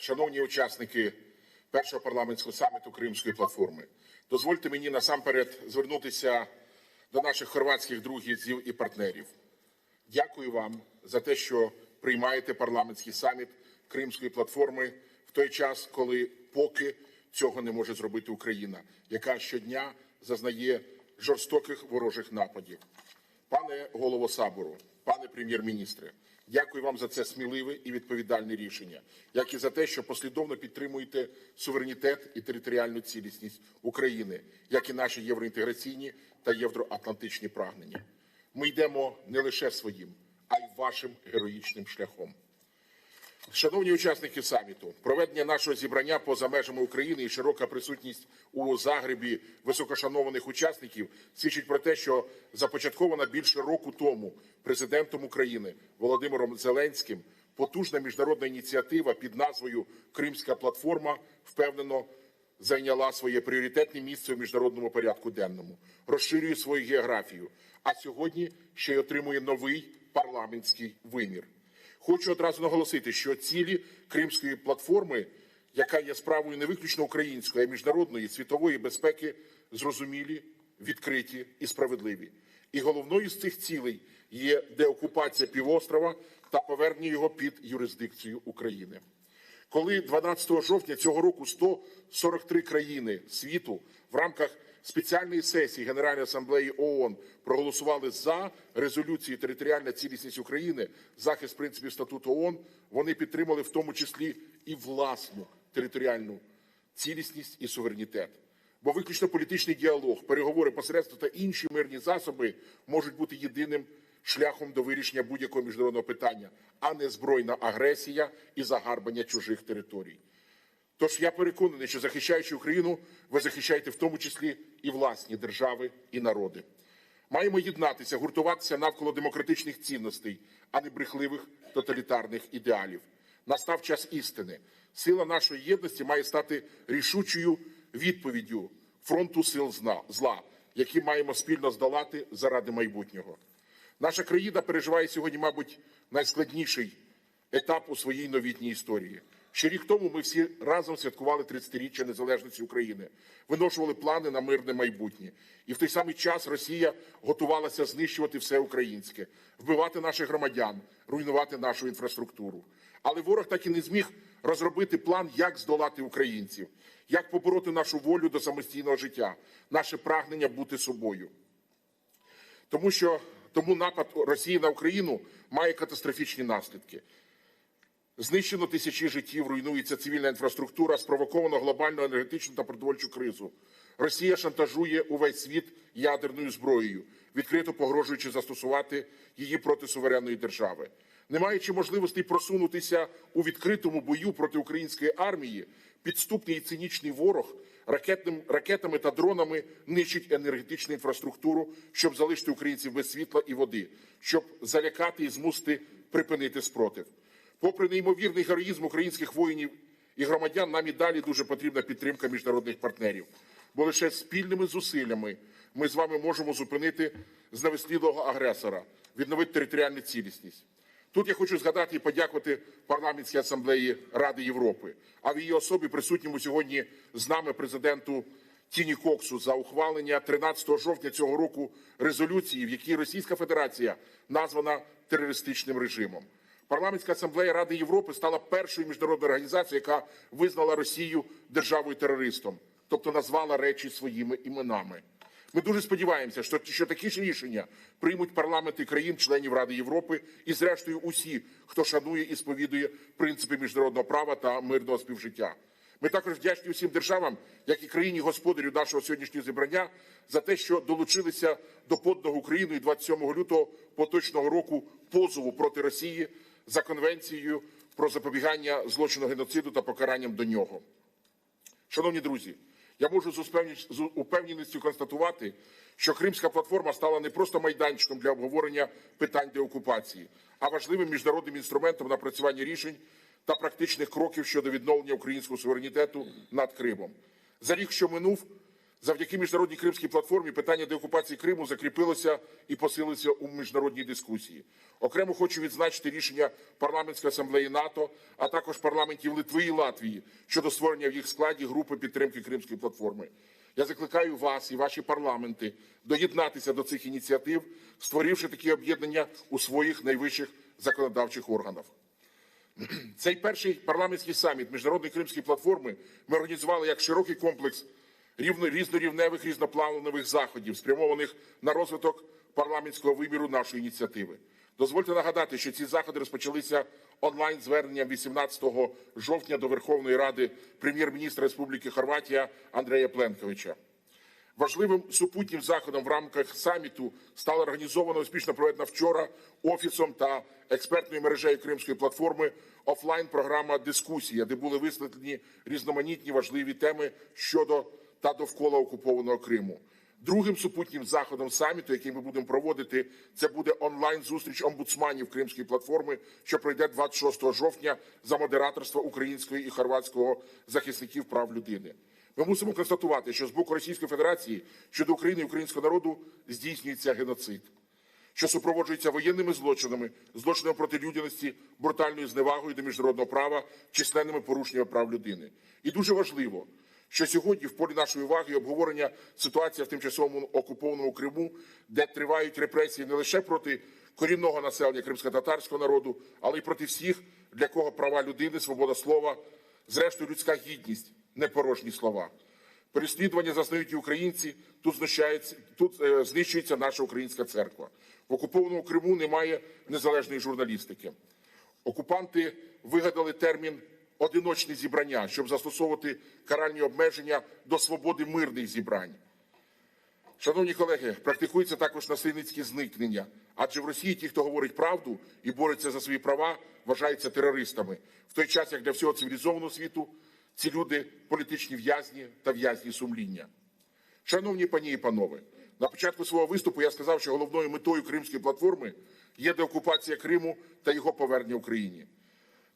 шановні учасники першого парламентського саміту Кримської платформи, дозвольте мені насамперед звернутися до наших хорватських друзів і партнерів. Дякую вам за те, що приймаєте парламентський саміт Кримської платформи в той час, коли поки цього не може зробити Україна, яка щодня зазнає жорстоких ворожих нападів. Пане голово Сабору, пане прем'єр-міністре, дякую вам за це сміливе і відповідальне рішення, як і за те, що послідовно підтримуєте суверенітет і територіальну цілісність України, як і наші євроінтеграційні та євроатлантичні прагнення. Ми йдемо не лише своїм, а й вашим героїчним шляхом. Шановні учасники саміту, проведення нашого зібрання поза межами України і широка присутність у Загребі високошанованих учасників свідчить про те, що започаткована більше року тому президентом України Володимиром Зеленським потужна міжнародна ініціатива під назвою Кримська платформа впевнено зайняла своє пріоритетне місце у міжнародному порядку денному, розширює свою географію, а сьогодні ще й отримує новий парламентський вимір. Хочу одразу наголосити, що цілі Кримської платформи, яка є справою не виключно української, а й міжнародної світової безпеки, зрозумілі, відкриті і справедливі. І головною з цих цілей є деокупація півострова та повернення його під юрисдикцію України. Коли 12 жовтня цього року 143 країни світу в рамках спеціальної сесії Генеральної асамблеї ООН проголосували за резолюції територіальна цілісність України, захист принципів статуту ООН, вони підтримали в тому числі і власну територіальну цілісність і суверенітет. Бо виключно політичний діалог, переговори посередства та інші мирні засоби можуть бути єдиним шляхом до вирішення будь-якого міжнародного питання, а не збройна агресія і загарбання чужих територій. Тож я переконаний, що захищаючи Україну, ви захищаєте в тому числі і власні держави і народи. Маємо єднатися, гуртуватися навколо демократичних цінностей, а не брехливих тоталітарних ідеалів. Настав час істини. Сила нашої єдності має стати рішучою відповіддю фронту сил зла, які маємо спільно здолати заради майбутнього. Наша країна переживає сьогодні, мабуть, найскладніший етап у своїй новітній історії. Ще рік тому ми всі разом святкували 30-річчя незалежності України, виношували плани на мирне майбутнє. І в той самий час Росія готувалася знищувати все українське, вбивати наших громадян, руйнувати нашу інфраструктуру. Але ворог так і не зміг розробити план, як здолати українців, як побороти нашу волю до самостійного життя, наше прагнення бути собою. Тому що тому напад Росії на Україну має катастрофічні наслідки. Знищено тисячі життів, руйнується цивільна інфраструктура, спровоковано глобальну енергетичну та продовольчу кризу. Росія шантажує увесь світ ядерною зброєю, відкрито погрожуючи застосувати її проти суверенної держави. Не маючи можливостей просунутися у відкритому бою проти української армії, підступний і цинічний ворог ракетним, ракетами та дронами нищить енергетичну інфраструктуру, щоб залишити українців без світла і води, щоб залякати і змусити припинити спротив. Попри неймовірний героїзм українських воїнів і громадян, нам і далі дуже потрібна підтримка міжнародних партнерів. Бо лише спільними зусиллями ми з вами можемо зупинити зневислідного агресора, відновити територіальну цілісність. Тут я хочу згадати і подякувати парламентській асамблеї Ради Європи, а в її особі присутньому сьогодні з нами президенту Тіні Коксу за ухвалення 13 жовтня цього року резолюції, в якій Російська Федерація названа терористичним режимом. Парламентська асамблея Ради Європи стала першою міжнародною організацією, яка визнала Росію державою терористом, тобто назвала речі своїми іменами. Ми дуже сподіваємося, що, що такі ж рішення приймуть парламенти країн-членів Ради Європи і, зрештою, усі, хто шанує і сповідує принципи міжнародного права та мирного співжиття. Ми також вдячні усім державам, як і країні господарю нашого сьогоднішнього зібрання, за те, що долучилися до подного Україною 27 лютого поточного року позову проти Росії за конвенцією про запобігання злочину геноциду та покаранням до нього. Шановні друзі, я можу з упевненістю констатувати, що Кримська платформа стала не просто майданчиком для обговорення питань деокупації, а важливим міжнародним інструментом напрацювання рішень та практичних кроків щодо відновлення українського суверенітету над Кримом. За рік, що минув, Завдяки міжнародній кримській платформі питання деокупації Криму закріпилося і посилилося у міжнародній дискусії. Окремо хочу відзначити рішення парламентської асамблеї НАТО, а також парламентів Литви і Латвії щодо створення в їх складі групи підтримки Кримської платформи. Я закликаю вас і ваші парламенти доєднатися до цих ініціатив, створивши такі об'єднання у своїх найвищих законодавчих органах. Цей перший парламентський саміт міжнародної кримської платформи ми організували як широкий комплекс різнорівневих різнопланових заходів, спрямованих на розвиток парламентського виміру нашої ініціативи. Дозвольте нагадати, що ці заходи розпочалися онлайн зверненням 18 жовтня до Верховної Ради прем'єр-міністра Республіки Хорватія Андрея Пленковича. Важливим супутнім заходом в рамках саміту стала організована успішно проведена вчора офісом та експертною мережею Кримської платформи офлайн програма Дискусія, де були висвітлені різноманітні важливі теми щодо та довкола окупованого Криму. Другим супутнім заходом саміту, який ми будемо проводити, це буде онлайн зустріч омбудсманів Кримської платформи, що пройде 26 жовтня за модераторства української і хорватського захисників прав людини. Ми мусимо констатувати, що з боку Російської Федерації щодо України і українського народу здійснюється геноцид, що супроводжується воєнними злочинами, злочинами проти людяності, брутальною зневагою до міжнародного права, численними порушеннями прав людини. І дуже важливо, що сьогодні в полі нашої уваги обговорення ситуації в тимчасовому окупованому Криму, де тривають репресії не лише проти корінного населення кримсько-татарського народу, але й проти всіх, для кого права людини, свобода слова, зрештою людська гідність непорожні слова. Переслідування зазнають і українці. Тут знущається, тут е, знищується наша українська церква. В окупованому Криму немає незалежної журналістики. Окупанти вигадали термін одиночні зібрання, щоб застосовувати каральні обмеження до свободи мирних зібрань. Шановні колеги, практикується також насильницькі зникнення, адже в Росії ті, хто говорить правду і бореться за свої права, вважаються терористами, в той час як для всього цивілізованого світу ці люди політичні в'язні та в'язні сумління. Шановні пані і панове, на початку свого виступу я сказав, що головною метою Кримської платформи є деокупація Криму та його повернення Україні.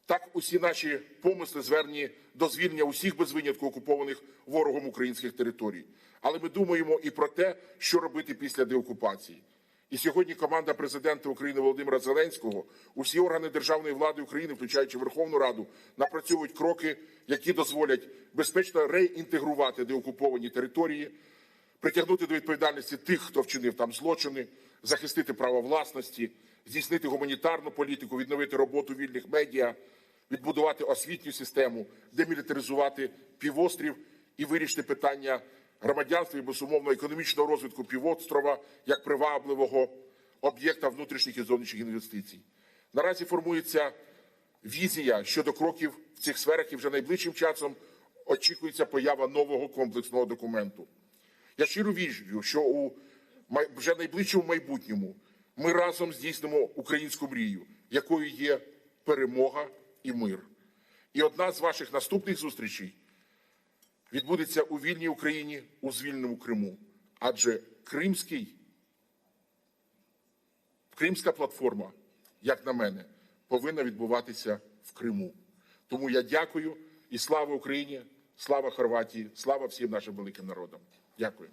Так, усі наші помисли звернені до звільнення усіх без винятку окупованих ворогом українських територій. Але ми думаємо і про те, що робити після деокупації. І сьогодні команда президента України Володимира Зеленського, усі органи державної влади України, включаючи Верховну Раду, напрацьовують кроки, які дозволять безпечно реінтегрувати деокуповані території, притягнути до відповідальності тих, хто вчинив там злочини, захистити право власності, здійснити гуманітарну політику, відновити роботу вільних медіа, відбудувати освітню систему, демілітаризувати півострів і вирішити питання громадянства і безумовно економічного розвитку півострова як привабливого об'єкта внутрішніх і зовнішніх інвестицій. Наразі формується візія щодо кроків в цих сферах, і вже найближчим часом очікується поява нового комплексного документу. Я щиро вірю, що у вже найближчому майбутньому ми разом здійснимо українську мрію, якою є перемога і мир. І одна з ваших наступних зустрічей відбудеться у вільній Україні у звільненому Криму. Адже Кримський, Кримська платформа, як на мене, повинна відбуватися в Криму. Тому я дякую і слава Україні, слава Хорватії, слава всім нашим великим народам. Дякую.